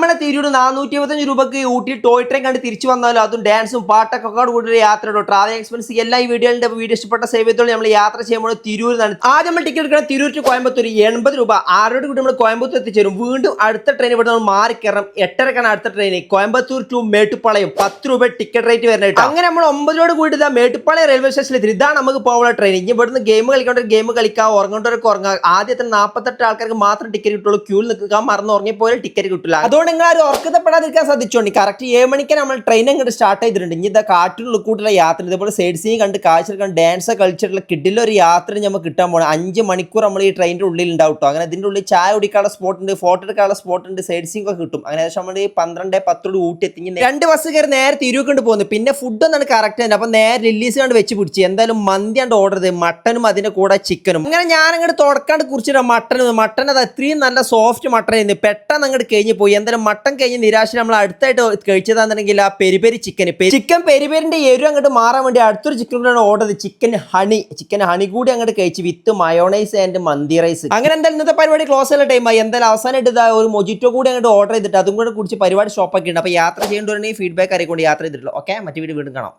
നമ്മളെ തിരൂർ നാനൂറ്റി ഇരുപത്തഞ്ച് രൂപക്ക് ഊട്ടി ടോയ് ട്രെയിൻ കണ്ട് തിരിച്ചു വന്നാലും അതും ഡാൻസും പാട്ടൊക്കെ കൂടി ഒരു യാത്ര ട്രാവൽ എക്സ്പെൻസ് എല്ലാ ഈ വീഡിയോയുടെ വീഡിയോ ഇഷ്ടപ്പെട്ട സേവ്യത്തോളം നമ്മൾ യാത്ര ചെയ്യുമ്പോൾ തിരൂർ നിന്നാണ് ആദ്യം നമ്മൾ ടിക്കറ്റ് എടുക്കണം തിരൂർ ടു കോയമ്പത്തൂർ എൺപത് രൂപ. ആറോട് കൂടി നമ്മൾ കോയമ്പത്തൂർ എത്തിച്ചേരും. വീണ്ടും അടുത്ത ട്രെയിൻ ഇവിടെ നമ്മൾ മാറി കയറണം. എട്ടരക്കാണ് അടുത്ത ട്രെയിൻ കോയമ്പത്തൂർ ടു മേട്ടുപ്പാളയം. പത്ത് രൂപ ടിക്കറ്റ് റേറ്റ് വരുന്നത് അങ്ങനെ നമ്മൾ ഒമ്പതിനോട് കൂടി ഇതാ മേട്ടുപ്പാളയം റെയിൽവേ സ്റ്റേഷനിൽ ഇതാണ് നമുക്ക് പോകാനുള്ള ട്രെയിൻ ഇനി ഇവിടുന്ന് ഗെയിം കളിക്കേണ്ട ഗെയിം കളിക്കാം ഉറങ്ങേണ്ടവർക്ക് ഉറങ്ങാം. ആദ്യത്തെ നാൽപ്പത്തെട്ട് ആൾക്കാർക്ക് മാത്രം ടിക്കറ്റ് കിട്ടുള്ളൂ. ക്യൂവിൽ നിൽക്കാൻ മറന്ന് ഉറങ്ങിപ്പോയാൽ ടിക്കറ്റ് കിട്ടില്ല അതുകൊണ്ട് നിങ്ങൾ ആരും ഉറക്കത്തപ്പെടാതിരിക്കാൻ സാധിച്ചോണ്ടി കറക്റ്റ് ഏഴ് മണിക്ക് നമ്മൾ ട്രെയിൻ അങ്ങോട്ട് സ്റ്റാർട്ട് ചെയ്തിട്ടുണ്ട്. ഇനി ഇതാ കാറ്റിലുള്ള കൂട്ടുള്ള യാത്ര. ഇതേപോലെ സൈഡ് സീൻ കണ്ട് കാഴ്ച കണ്ട് ഡാൻസ് കളിച്ചിട്ടുള്ള കിഡിലെ ഒരു യാത്ര നമുക്ക് കിട്ടാൻ പോകണം അഞ്ച് മണിക്കൂർ നമ്മൾ ഈ ട്രെയിനിന്റെ ഉള്ളിൽ ഉണ്ടാവും. അങ്ങനെ ഇതിന്റെ ഉള്ളിൽ ചായ കുടിക്കാനുള്ള സ്പോട്ട് ഉണ്ട് ഫോട്ടോ എടുക്കാനുള്ള സ്പോട്ട് ഉണ്ട് സൈഡ് സീൻ ഒക്കെ കിട്ടും. അങ്ങനെ നമ്മൾ ഈ പന്ത്രണ്ട് പത്തോട് ഊട്ടി എത്തി. രണ്ട് ബസ് കയറി നേരെ തിരുവക്കൊണ്ട് പോകുന്നു. പിന്നെ ഫുഡ് ഒന്നാണ് കറക്റ്റ് തന്നെ. അപ്പം നേരെ റിലീസ് കണ്ട് വെച്ച് പിടിച്ച്. എന്തായാലും മന്തിയാണ്ട് ഓർഡർ ചെയ്ത് മട്ടനും അതിന്റെ കൂടെ ചിക്കനും അങ്ങനെ ഞാൻ അങ്ങോട്ട് തുടക്കാണ്ട് കുറിച്ചിട്ട് മട്ടനും മട്ടൻ അത് അത്രയും നല്ല സോഫ്റ്റ് മട്ടൻ ആയിരുന്നു. പെട്ടെന്ന് അങ്ങോട്ട് കഴിഞ്ഞ് പോയി. എന്തായാലും മട്ടൻ കഴിഞ്ഞ് നിരാശ നമ്മൾ അടുത്തായിട്ട് കഴിച്ചതാണെന്നുണ്ടെങ്കിൽ ആ പെരിപെരി ചിക്കൻ ചിക്കൻ പെരിപെരിന്റെ എരു അങ്ങോട്ട് മാറാൻ വേണ്ടി അടുത്തൊരു ചിക്കൻ കൂടെയാണ് order chicken honey chicken honey കൂടി അങ്ങോട്ട് കഴിച്ച് with mayonnaise and mandi rice അങ്ങനെ എന്തായാലും ഇന്നത്തെ പരിപാടി ക്ലോസ് ഉള്ള ടൈമായി എന്തായാലും അവസാനമായിട്ട് ഇതാ ഒരു മൊജിറ്റോ കൂടി അങ്ങോട്ട് ഓർഡർ ചെയ്തിട്ട് അതും കൂടെ കുടിച്ച് പരിപാടി സ്റ്റോപ്പ് ആക്കിയിട്ടുണ്ട്. അപ്പോൾ യാത്ര ചെയ്യേണ്ടവരുണ്ടെങ്കിൽ ഫീഡ്ബാക്ക് അറിയിക്കൊണ്ട് യാത്ര ചെയ്തിട്ടുള്ളൂ. ഓക്കെ മറ്റു വീട് വീണ്ടും കാണാം.